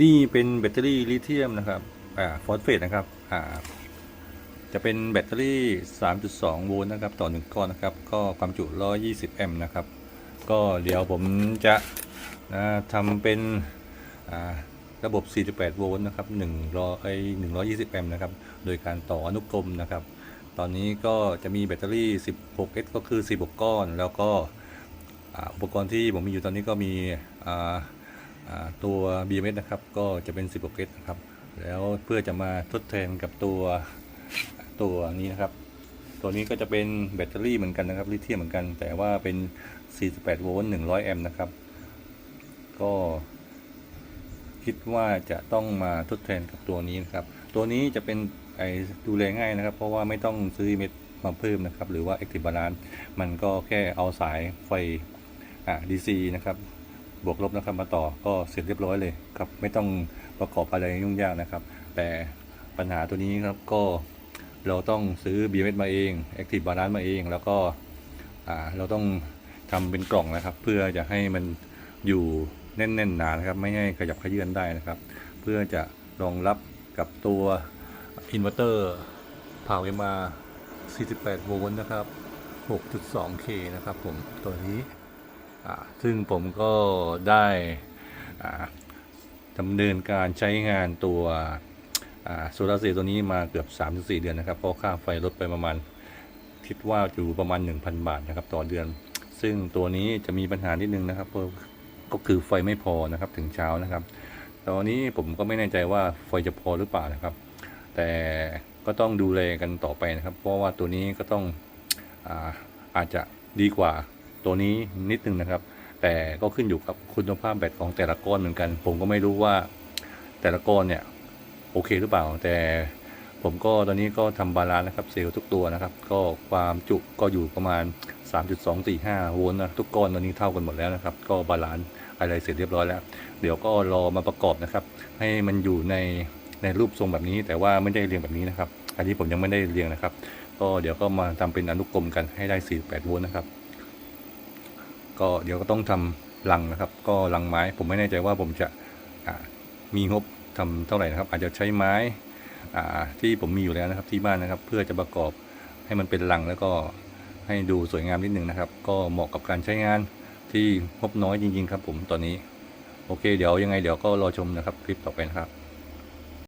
นี่เป็นแบตเตอรี่ลิเธียมนะครับ อ่า ฟอสเฟตนะครับ อ่า จะเป็นแบตเตอรี่ 3.2 โวลต์นะครับ ต่อ1ก้อนนะครับ ก็ความจุ 120 แอมป์นะครับ ก็เดี๋ยวผมจะนะทำเป็น อ่า ระบบ 48 โวลต์นะครับ100ไอ้120 แอมป์นะครับ โดยการต่ออนุกรมนะครับ ตอนนี้ก็จะมีแบตเตอรี่ 16S ก็คือ 16 ก้อน แล้วก็ อุปกรณ์ที่ผมมีอยู่ตอนนี้ก็มี อ่า ตัว BMS นะครับ ก็จะเป็น 16เนะครับ แล้วเพื่อจะมาทดแทนกับตัวตัวนี้นะครับ ตัวนี้ก็จะเป็นแบตเตอรี่เหมือนกันนะครับลิเธียมเหมือนกัน แต่ว่าเป็น 48 โวลต์ 100 แอมป์นะครับ ก็คิดว่าจะต้องมาทดแทนกับตัวนี้นะครับ ตัวนี้จะเป็นไอดูแลง่ายนะครับ เพราะว่าไม่ต้องซื้อเม็ดมาเพิ่มนะครับ หรือว่า Active Balance มันก็แค่เอาสายไฟอ่า DC นะครับ บวกลบนะครับมาต่อก็เสร็จเรียบร้อยเลยครับ ไม่ต้องประกอบอะไรยุ่งยากนะครับ แต่ปัญหาตัวนี้ครับก็เราต้องซื้อ BMS มาเอง Active Balance มาเอง แล้วก็เราต้องทำเป็นกล่องนะครับ เพื่อจะให้มันอยู่แน่นๆหนานะครับ ไม่ให้ขยับขยื่นได้นะครับ เพื่อจะรองรับกับตัวอินเวอร์เตอร์ Power MR 48 โวลต์นะครับ 6.2K นะครับผมตัวนี้ ซึ่งผมก็ได้ดำเนินการใช้งานตัวโซลาร์เซลล์ตัวนี้มาเกือบ 3-4 เดือนนะครับ เพราะค่าไฟลดไปประมาณคิดว่าอยู่ประมาณ 1,000 บาทนะครับต่อเดือน ซึ่งตัวนี้จะมีปัญหานิดนึงนะครับก็คือไฟไม่พอนะครับถึงเช้านะครับ ตอนนี้ผมก็ไม่แน่ใจว่าไฟจะพอหรือเปล่านะครับ แต่ก็ต้องดูแลกันต่อไปนะครับ เพราะว่าตัวนี้ก็ต้องอาอาจจะดีกว่า ตัวนี้นิดนึงนะครับ แต่ก็ขึ้นอยู่กับคุณภาพแบตของแต่ละก้อนเหมือนกัน ผมก็ไม่รู้ว่าแต่ละก้อนเนี่ยโอเคหรือเปล่า แต่ผมก็ตอนนี้ก็ทำบาลานซ์นะครับเซลล์ทุกตัวนะครับ ก็ความจุก็อยู่ประมาณ 3.245โวลต์นะทุกก้อนตอนนี้เท่ากันหมดแล้วนะครับ ก็บาลานซ์อะไรเสร็จเรียบร้อยแล้ว เดี๋ยวก็รอมาประกอบนะครับ ให้มันอยู่ในในรูปทรงแบบนี้ แต่ว่าไม่ได้เรียงแบบนี้นะครับ อันนี้ผมยังไม่ได้เรียงนะครับ ก็เดี๋ยวก็มาทำเป็นอนุกรมกันให้ได้ 48 โวลต์นะครับ ก็เดี๋ยวก็ต้องทำรังนะครับ ก็รังไม้ผมไม่แน่ใจว่าผมจะมีงบทำเท่าไหร่นะครับ อาจจะใช้ไม้ที่ผมมีอยู่แล้วนะครับที่บ้านนะครับ เพื่อจะประกอบให้มันเป็นรังแล้วก็ให้ดูสวยงามนิดนึงนะครับ ก็เหมาะกับการใช้งานที่งบน้อยจริง ๆ ครับ ผมตอนนี้ โอเค เดี๋ยวยังไงเดี๋ยวก็รอชมนะครับคลิปต่อไปนะครับ